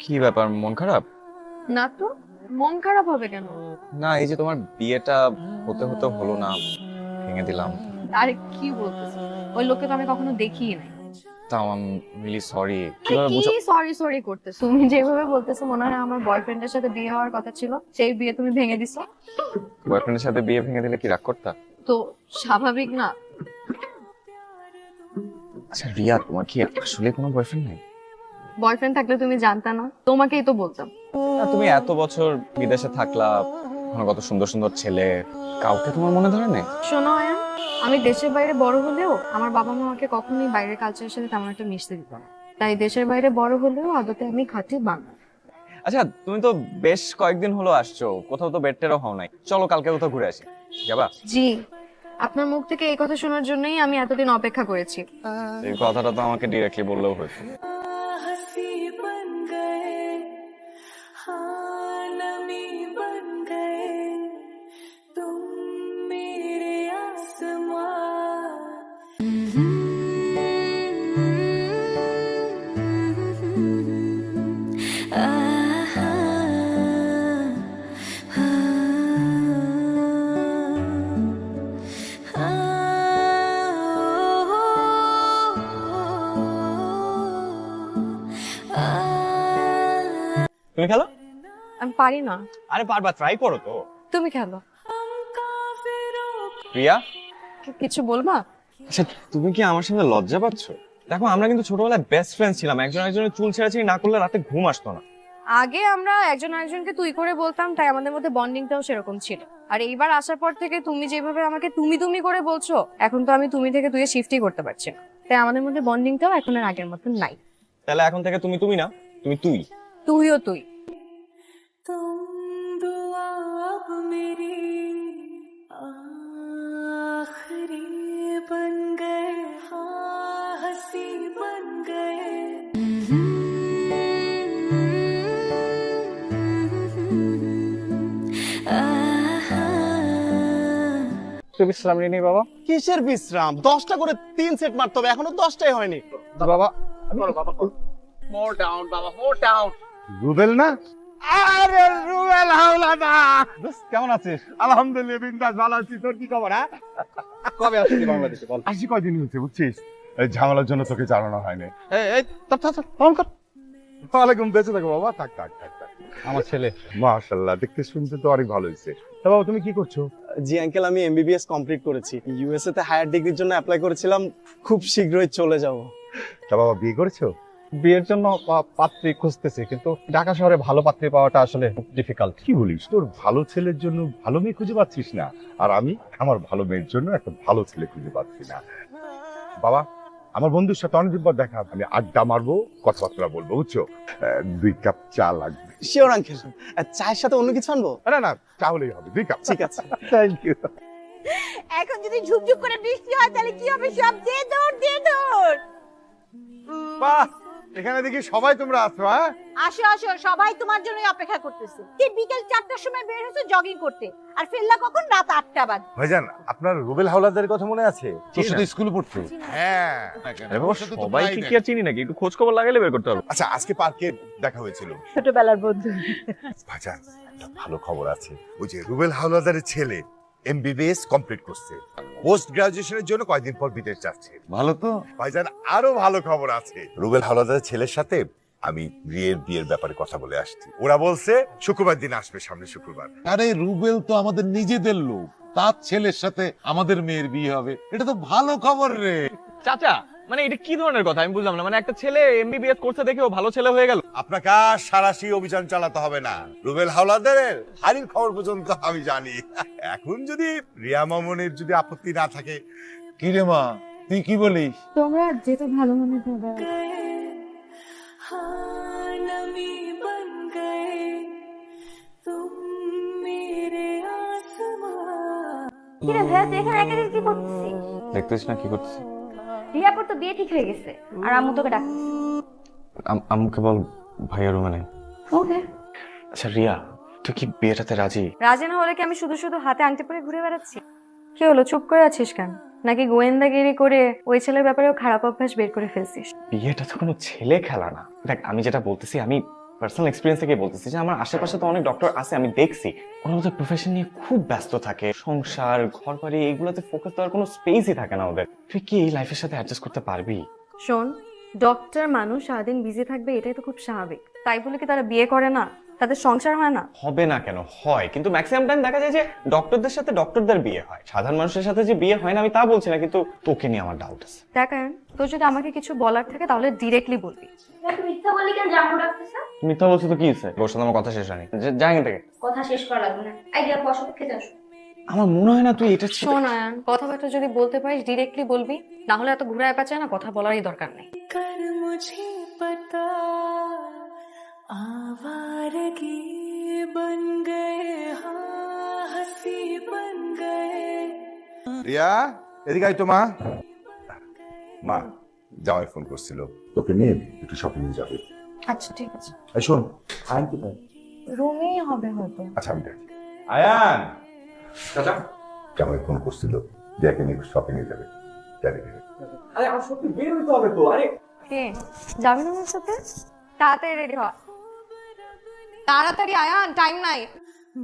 কি ব্যাপার মন খারাপ? না তো মন খারাপ হবে কেন? না এই যে তোমার বিয়েটা হতে হতে হলো না ভেঙে দিলাম। আরে কি বলতেছো? ওই লোককে তো আমি কখনো দেখিই নাই। তাও আম সরি কীভাবে কি সরি সরি করতেছো? তুমি যেভাবে বলতেছো মনে হয় আমার বয়ফ্রেন্ডের সাথে বিয়ে হওয়ার কথা ছিল সেই বিয়ে তুমি ভেঙে দিছো। বয়ফ্রেন্ডের সাথে বিয়ে ভেঙে দিলে কি রাগ করতা? তো স্বাভাবিক না। আচ্ছা রিয়া তোমার কি আসলে কোনো বয়ফ্রেন্ড নেই? বয়ফ্রেন্ড থাকলে তুমি জানতা না তোমাকেই তো বলতাম। তুমি এত বছর বিদেশে থাকলা ওখানে কত সুন্দর সুন্দর ছেলে কাউকে তোমার মনে ধরে নেই? শোনো আয়ান আমি দেশের বাইরে বড় হলেও আমার বাবা মা আমাকে কখনোই বাইরের কালচারের সাথে তেমন একটা মিশতে দিত না। তাই দেশের বাইরে বড় হলেও আদতে আমি খাঁটি বাংলা আচ্ছা তুমি তো বেশ কয়েকদিন হলো আসছো কোথাও তো বেডটেরও হও নাই। চলো কালকে কোথাও ঘুরে আসি। যাবা? জি আপনার মুখ থেকে এই কথা শোনার জন্যই আমি এতদিন অপেক্ষা করেছি। এই কথাটা তো আমাকে ডিরেক্টলি বললেও হয়েছে। তুমি খেলো? আমি পারি না। আরে বারবার ট্রাই করো তো। তুমি খেলো। প্রিয়া? কিছু বলবা? আচ্ছা তুমি কি আমার সাথে লজ্জা পাচ্ছ? দেখো আমরা কিন্তু ছোটবেলায় বেস্ট ফ্রেন্ড ছিলাম। একজন একজনের চুল ছেঁড়াছিড়ি না করলে রাতে ঘুম আসতো না। আগে আমরা একজন আরেকজনকে তুই করে বলতাম তাই আমাদের মধ্যে বন্ডিংটাও সেরকম ছিল। আর এইবার আসার পর থেকে তুমি যেভাবে আমাকে তুমি তুমি করে বলছো এখন তো আমি তুমি থেকে তুই শিফটই করতে পারছি না। তাই আমাদের মধ্যে বন্ডিংটাও এখন আর আগের মতন নাই। তাহলে এখন থেকে তুমি তুমি না তুমি তুই। তুইও তুই। একটু বিশ্রাম নিয়ে বাবা? কিসের বিশ্রাম? দশটা করে তিন সেট মারতে হবে এখনও দশটাই হয়নি। বাবা বাবা মোর ডাউন বাবা মোর ডাউন রুবেল না? আরে রুবেল হাওলাদা। দোস্ত, কেমন আছিস? আলহামদুলিল্লাহ বিন্দাস ভালো আছি। তোর কি খবর হ্যাঁ? কবে আসছিস বাংলাদেশে বল? আসি কয়দিন হচ্ছে বুঝছিস? এই ঝামেলার জন্য তোকে জানানো হয়নি। এই থাক থাক, ফোন কর। ওয়ালাইকুম বেঁচে থাকো বাবা। থাক থাক থাক আমার ছেলে। মাশাল্লাহ দেখতে শুনতে তো অনেক ভালো হয়েছে। তা বাবা তুমি কি করছ? জি আঙ্কেল আমি এমবিবিএস কমপ্লিট করেছি। ইউএসএ তে হায়ার ডিগ্রির জন্য অ্যাপ্লাই করেছিলাম। খুব শীঘ্রই চলে যাব। তা বাবা বিয়ে করেছ? বিয়ের জন্য পা- পাত্রী খুঁজতেছি কিন্তু ঢাকা শহরে ভালো পাত্রী পাওয়াটা আসলে ডিফিকাল্ট কি বলিস? তোর ভালো ছেলের জন্য ভালো মেয়ে খুঁজে পাচ্ছিস না। আর আমি আমার ভালো মেয়ের জন্য একটা ভালো ছেলে খুঁজে পাচ্ছি না। বাবা আমার বন্ধুর সাথে অনেকদিন পর দেখা আমি আড্ডা মারবো কথাবার্তা বলব বুঝছ? দুই কাপ চা লাগবে। শিওর আঙ্কেল চায়ের সাথে অন্য কিছু আনব? না না চা হলেই হবে। দুই কাপ ঠিক আছে। থ্যাংক ইউ এখন যদি ঝুপঝুপ করে বৃষ্টি হয় তাহলে কি হবে? সব দিয়ে দৌড় দিয়ে দৌড়। বাহ! এখানে দেখি সবাই তোমরা আছো হ্যাঁ? আসো আসো সবাই তোমার জন্যই অপেক্ষা করতেছে। তুই বিকেল চারটার সময় বের হয়েছে জগিং করতে। আর ফেললা কখন? রাত আটটা বাজে। ভাইজান আপনার রুবেল হাওলাদারের কথা মনে আছে? তোর সাথে স্কুলে পড়তো। হ্যাঁ। সবাইকে কি আর চিনি নাকি? একটু খোঁজ খবর লাগালে বের করতে হবে। আচ্ছা আজকে পার্কে দেখা হয়েছিল। ছোটবেলার বন্ধু। ভাইজান একটা ভালো খবর আছে। ওই যে রুবেল হাওলাদারের ছেলে এমবিবিএস কমপ্লিট করছে। পোস্ট গ্রাজুয়েশনের জন্য কয়েকদিন পর বিদেশ যাচ্ছে। ভালো তো। ভাইজান আরও ভালো খবর আছে। রুবেল হাওলাদার ছেলের সাথে আমি বিয়ের বিয়ের ব্যাপারে কথা বলে আসছি। ওরা বলছে শুক্রবার দিন আসবে সামনে শুক্রবার। আরে রুবেল তো আমাদের নিজেদের লোক। তার ছেলের সাথে আমাদের মেয়ের বিয়ে হবে। এটা তো ভালো খবর রে। চাচা মানে এটা কি ধরনের কথা? আমি বুঝলাম না। মানে একটা ছেলে এমবিবিএস করতে দেখে ও ভালো ছেলে হয়ে গেল। আপনাকে আর সারাশি অভিযান চালাতে হবে না। রুবেল হাওলাদারের হারির খবর পর্যন্ত আমি জানি। এখন যদি রিয়া মামুনের যদি আপত্তি না থাকে কি রে মা? তুই কি বলিস? তোমরা যেটা ভালো মনে করবে। দেখতেছিস না কি করতেছিস রিয়াপুর তো বিয়ে ঠিক হয়ে গেছে। আর আম্মু তোকে ডাকতেছে আম্মুকে বল ভাইয়া রুমে নেই। ওকে আচ্ছা রিয়া তুই কি বিয়েটাতে রাজি? রাজি না হলে কি আমি শুধু শুধু হাতে আংটি পরে ঘুরে বেড়াচ্ছি? কি হলো চুপ করে আছিস কেন? নাকি গোয়েন্দাগিরি করে ওই ছেলের ব্যাপারেও খারাপ অভ্যাস বের করে ফেলছিস? বিয়েটা তো কোনো ছেলে খেলা না। দেখ আমি যেটা বলতেছি আমি পার্সোনাল এক্সপিরিয়েন্স থেকে বলতেছি যে আমার আশেপাশে তো অনেক ডক্টর আছে, আমি দেখছি। ওরা ওদের প্রফেশন নিয়ে খুব ব্যস্ত থাকে। সংসার ঘর বাড়ি এগুলোতে ফোকাস দেওয়ার কোনো স্পেসই থাকে না ওদের। তুই কি এই লাইফের সাথে অ্যাডজাস্ট করতে পারবি? শোন ডক্টর মানুষ সারাদিন বিজি থাকবে, এটাই তো খুব স্বাভাবিক। তাই বলে কি তারা বিয়ে করে না? তাদের সংসার হয় না? হবে না কেন? হয়। কিন্তু ম্যাক্সিমাম টাইম দেখা যায় যে ডক্টরদের সাথে ডক্টরদের বিয়ে হয়। সাধারণ মানুষের সাথে যে বিয়ে হয় না আমি তা বলছি না কিন্তু তোকে নিয়ে আমার ডাউট আছে। দেখ তোর যদি আমাকে কিছু বলার থাকে তাহলে ডিরেক্টলি বলবি। মিথ্যা বলছো তো কি হয়েছে? ওর সাথে আমার কথা শেষ হয়নি। যাই এখান থেকে। কথা শেষ করা লাগবে না। আইডিয়া পশক খেতে আমার মনে হয় না তুই এটা শোন আয়ন কথাবার্তা যদি বলতে পারিস ডিরেক্টলি বলবি। না হলে এত ঘুরায় পাচায় না কথা বলারই দরকার নেই। কর মুঝে পতা पता आवारगी बन गए हाँ हंसी बन गए রিয়া এদিকে আয় তো মা মা জামাই ফোন করছিল তোকে নিয়ে একটু শপিং এ যাবে আচ্ছা ঠিক আছে এই শোন আয়ন কোথায় রুমেই হবে হয়তো আচ্ছা আমি দেখি আয়ান চাচা জামাই ফোন করছিল দেখে নিয়ে শপিং এ যাবে যাবে কে যাবি না আমার সাথে তাড়াতাড়ি রেডি হ তাড়াতাড়ি আয়ান টাইম নাই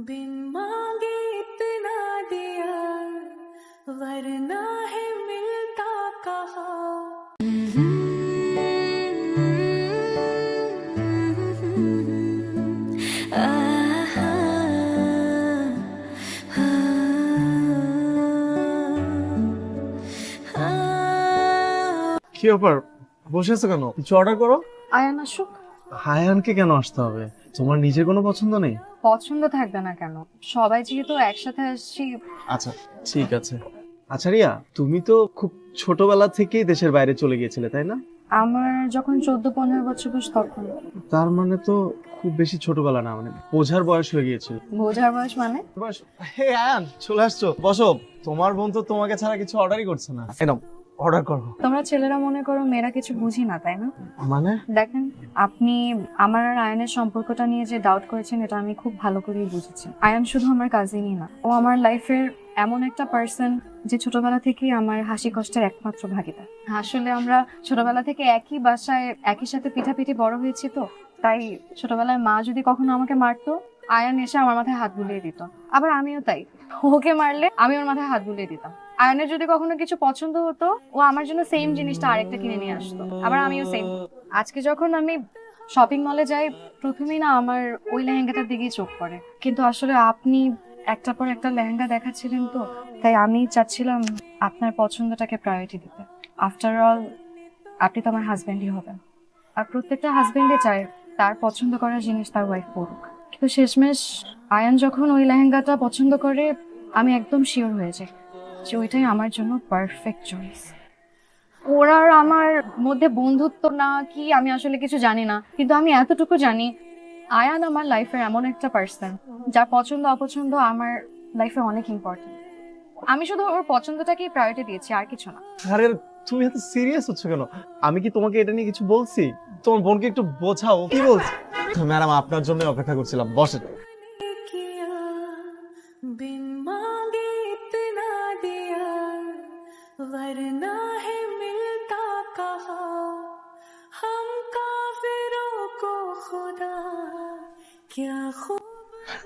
बिन मांगे इतना दिया वरना है मिलता कहा কি ব্যাপার বসে আছো কেন কিছু অর্ডার করো আয়ান আসুক হায়ানকে কেন আসতে হবে তোমার নিজের কোনো পছন্দ নেই? পছন্দ থাকবে না কেন? সবাই যেহেতু একসাথে আসছি। আচ্ছা ঠিক আছে। আচ্ছা রিয়া তুমি তো খুব ছোটবেলা থেকেই দেশের বাইরে চলে গিয়েছিলে তাই না? আমার যখন চোদ্দ পনেরো বছর বয়স তখন। তার মানে তো খুব বেশি ছোটবেলা না মানে বোঝার বয়স হয়ে গিয়েছিল। বোঝার বয়স মানে? বয়স হে আয়ান চলে আসছো। বসো তোমার বোন তো তোমাকে ছাড়া কিছু অর্ডারই করছে না। এনাও অর্ডার করো তোমরা ছেলেরা মনে করো মেয়েরা কিছু বুঝি না তাই না? মানে? দেখেন আপনি আমার আর আয়নের সম্পর্কটা নিয়ে যে ডাউট করেছেন এটা আমি খুব ভালো করেই বুঝেছি। আয়ন শুধু আমার কাজিনই না ও আমার লাইফের এমন একটা পার্সন যে ছোটবেলা থেকেই আমার হাসি কষ্টের একমাত্র ভাগিদার। আসলে আমরা ছোটবেলা থেকে একই বাসায় একই সাথে পিঠাপিঠি বড় হয়েছি তো তাই ছোটবেলায় মা যদি কখনো আমাকে মারতো আয়ান এসে আমার মাথায় হাত বুলিয়ে দিত। আবার আমিও তাই ওকে মারলে আমি ওর মাথায় হাত বুলিয়ে দিতাম। আয়নের যদি কখনো কিছু পছন্দ হতো, ও আমার জন্য সেম জিনিসটা আরেকটা কিনে নিয়ে আসতো। আবার আমিও সেম আজকে যখন আমি শপিং মলে যাই, প্রথমেই না আমার ওই লেহেঙ্গাটার দিকেই চোখ পড়ে। কিন্তু আসলে আপনি একটা পর একটা লেহেঙ্গা দেখাচ্ছিলেন তো, তাই আমি চাচ্ছিলাম আপনার পছন্দটাকে প্রায়োরিটি দিতে। আফটার অল আপনি তো আমার হাজব্যান্ডই হবেন। আর প্রত্যেকটা হাজব্যান্ডে চায় তার পছন্দ করার জিনিস তার ওয়াইফ পড়ুক কিন্তু শেষমেশ আয়ান যখন ওই লেহেঙ্গাটা পছন্দ করে, আমি একদম শিওর হয়ে যাই। যে ওইটাই আমার জন্য পারফেক্ট চয়েস ওরা আর আমার মধ্যে বন্ধুত্ব না কি আমি আসলে কিছু জানি না। কিন্তু আমি এতটুকু জানি আয়ান আমার লাইফের এমন একটা পার্সন যার পছন্দ অপছন্দ আমার লাইফে অনেক ইম্পর্টেন্ট আমি শুধু ওর পছন্দটাকেই প্রায়োরিটি দিয়েছি আর কিছু না। আরে তুমি এত সিরিয়াস হচ্ছ কেন? আমি কি তোমাকে এটা নিয়ে কিছু বলছি? তোমার বোনকে একটু বোঝাও কি বলছি? ম্যাডাম আপনার জন্য অপেক্ষা করছিলাম বসেন।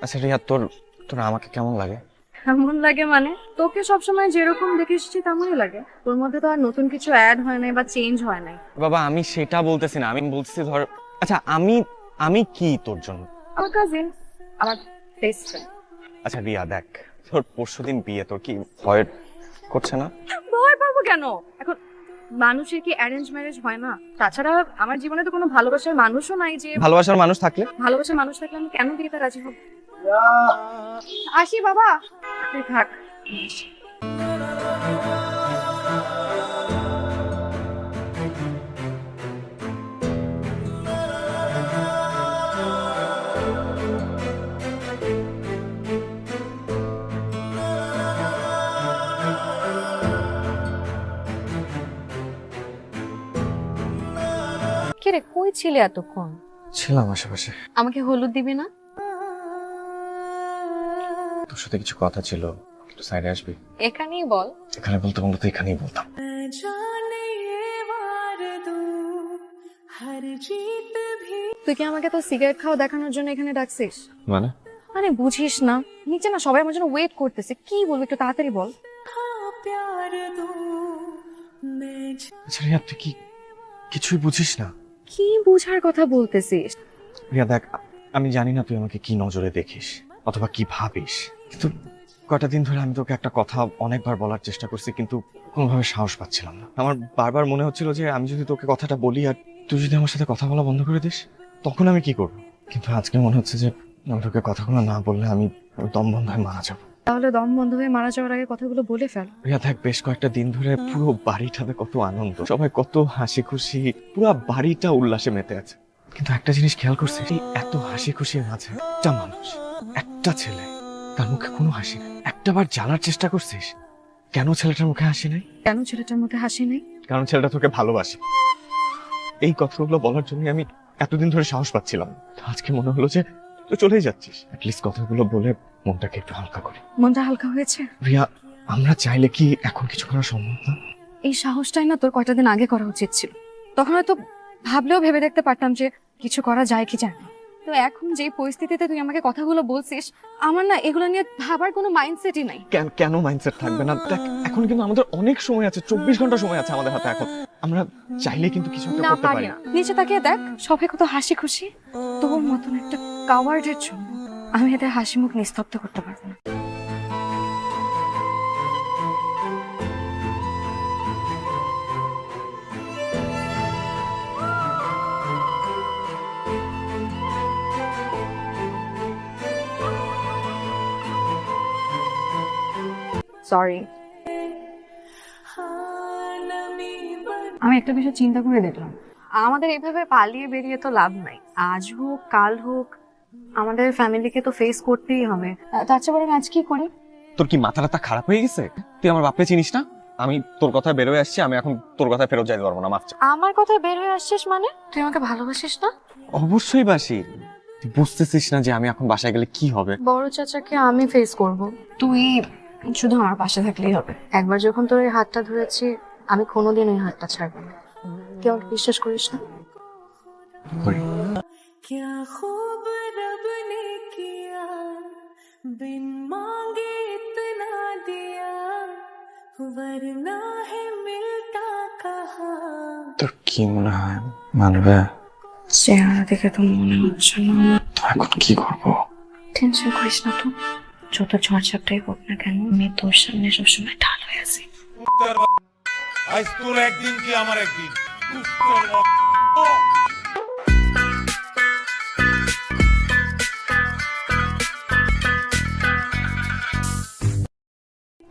আচ্ছা রিয়া তোর তোর আমাকে কেমন লাগে? কেমন লাগে মানে? তোকে সবসময় যেরকম দেখে এসেছি তেমনই লাগে। তোর মধ্যে তো আর নতুন কিছু অ্যাড হয় নাই বা চেঞ্জ হয় নাই। বাবা আমি সেটা বলতেছি না। আমি বলতেছি ধর আচ্ছা আমি আমি কি তোর জন্য? আমার কাজিন আমার বেস্ট ফ্রেন্ড আচ্ছা রিয়া দেখ তোর পরশুদিন বিয়ে তোর কি ভয় করছে না? ভয় পাবো কেন? এখন মানুষের কি অ্যারেঞ্জ ম্যারেজ হয় না? তাছাড়া আমার জীবনে তো কোনো ভালোবাসার মানুষও নাই যে ভালোবাসার মানুষ থাকলে? ভালোবাসার মানুষ থাকলে আমি কেন বিয়েতে রাজি হব? আসি বাবা। তুই থাক। কিরে কই ছিলে এতক্ষণ? ছিলাম আশেপাশে। আমাকে হলুদ দিবে না? সাথে কিছু কথা ছিল একটু সাইডে আসবি? এখানেই বল। এখানে বলতে বলতে এখানেই বলতাম। তুই কি আমাকে তো সিগারেট খাওয়া দেখানোর জন্য এখানে ডাকছিস? মানে? মানে বুঝিস না। নিচে না সবাই আমার জন্য ওয়েট করতেছে। কি বলব একটু তাড়াতাড়ি বল। আচ্ছা রিয়া তুই কি কিছুই বুঝিস না? কি বুঝার কথা বলতেছিস? রিয়া দেখ আমি জানি না তুই আমাকে কি নজরে দেখিস। অথবা কি ভাবিস? কিন্তু কটা দিন ধরে আমি তোকে একটা কথা অনেকবার বলার চেষ্টা করছি কিন্তু কোনোভাবে সাহস পাচ্ছিলাম না। আমার বারবার মনে হচ্ছিল যে আমি যদি তোকে কথাটা বলি আর তুই যদি আমার সাথে কথা বলা বন্ধ করে দিস তখন আমি কি করব? কিন্তু আজকে মনে হচ্ছে যে আমি তোকে কথাগুলো না বললে আমি আমি দম বন্ধ হয়ে মারা যাব। তাহলে দম বন্ধ হয়ে মারা যাওয়ার আগে কথাগুলো বলে ফেল। রিয়া দেখ বেশ কয়েকটা দিন ধরে পুরো বাড়িটাতে কত আনন্দ সবাই কত হাসি খুশি পুরো বাড়িটা উল্লাসে মেতে আছে। কিন্তু একটা জিনিস খেয়াল করছি এই এত হাসি খুশির মাঝে একটা মানুষ একটা ছেলে তার মুখে কোনো হাসি নেই। একটা বার জানার চেষ্টা করছিস কেন ছেলেটার মুখে হাসি নেই? কেন ছেলেটার মুখে হাসি নেই? কারণ ছেলেটা তোকে ভালোবাসে। এই কথাগুলো বলার জন্য আমি এতদিন ধরে সাহস পাচ্ছিলাম। আজকে মনে হলো যে তুই চলেই যাচ্ছিস। অ্যাটলিস্ট কথাগুলো বলে মনটাকে একটু হালকা করি। মনটা হালকা হয়েছে? রিয়া আমরা চাইলে কি এখন কিছু করা সম্ভব না? এই সাহসটাই না তোর কয়টা দিন আগে করা উচিত ছিল। তখন হয়তো ভাবলেও ভেবে দেখতে পারতাম যে কিছু করা যায় কি যায় না। তো এখন যে পরিস্থিতিতে তুই আমাকে কথাগুলো বলছিস আমার না এগুলো নিয়ে ভাবার কোনো মাইন্ডসেটই নাই। কেন কেন মাইন্ডসেট থাকবে না? দেখ এখন কিন্তু আমাদের অনেক সময় আছে চব্বিশ ঘণ্টা সময় আছে আমাদের হাতে এখন। আমরা চাইলে কিন্তু কিছু একটা করতে পারি নিচে তাকিয়ে দেখ সবাই কত হাসি খুশি তোর মতন একটা কাওয়ার্ডের জন্য আমি এদের হাসি মুখ নিস্তব্ধ করতে পারব না। সরি আমি একটা বিষয় চিন্তা করে দেখলাম। আমাদের এভাবে পালিয়ে বেরিয়ে তো লাভ নাই। আজ হোক কাল হোক আমাদের ফ্যামিলিকে তো ফেস করতেই হবে। তার চেয়ে আজ কি করি? তোর কি মাথা টাথা খারাপ হয়ে গেছে? তুই আমার বাপকে চিনিস না? আমি তোর কথায় বের হয়ে আসছি আমি এখন তোর কথায় ফেরত যাইতে পারব না মাফ আমার কথায় বের হয়ে আসছিস মানে? তুই আমাকে ভালোবাসিস না? অবশ্যই বাসি। তুই বুঝতেছিস না যে আমি এখন বাসায় গেলে কি হবে। বড় চাচাকে আমি ফেস করব। তুই শুধু আমার পাশে থাকলেই হবে একবার যখন তোর এই হাতটা ধরেছি আমি কোনোদিন ওই হাতটা ছাড়বো না কেউ আমাকে বিশ্বাস করিস না করি। क्या खूब रब ने किया बिन मांगे इतना दिया वरना है मिलता कहा তোর কি মনে হয় মানবে চেহারা দেখে তো মনে হচ্ছে না এখন কি করবো টেনশন করিস না তো যত ঝড় ঝাপটাই হোক না কেন আমি তোর সামনে সবসময় ঢাল হয়ে আছি। আজ তোর একদিন কি আমার একদিন?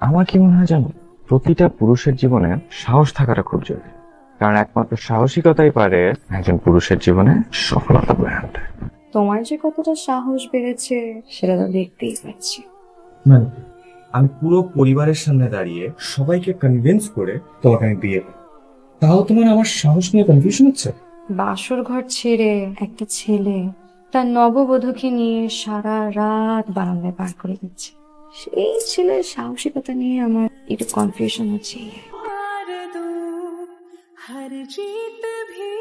আমার কি মনে হয় জানো? প্রতিটা পুরুষের জীবনে সাহস থাকাটা খুব জরুরি। কারণ একমাত্র সাহসিকতাই পারে একজন পুরুষের জীবনে সফলতা বয়ে আনতে। তোমার যে কতটা সাহস বেড়েছে সেটা তো দেখতেই পাচ্ছি। মানে আমি পুরো পরিবারের সামনে দাঁড়িয়ে সবাইকে কনভিন্স করে তোমাকে আমি বিয়ে করব। তাও তোমার আমার সাহস নিয়ে কনফিউশন হচ্ছে? বাসর ঘর ছেড়ে একটা ছেলে তার নববধূকে নিয়ে সারা রাত বারান্দায় পার করে দিচ্ছে। সেই ছেলের সাহসিকতা নিয়ে আমার একটু কনফিউশন হচ্ছে হার জিতে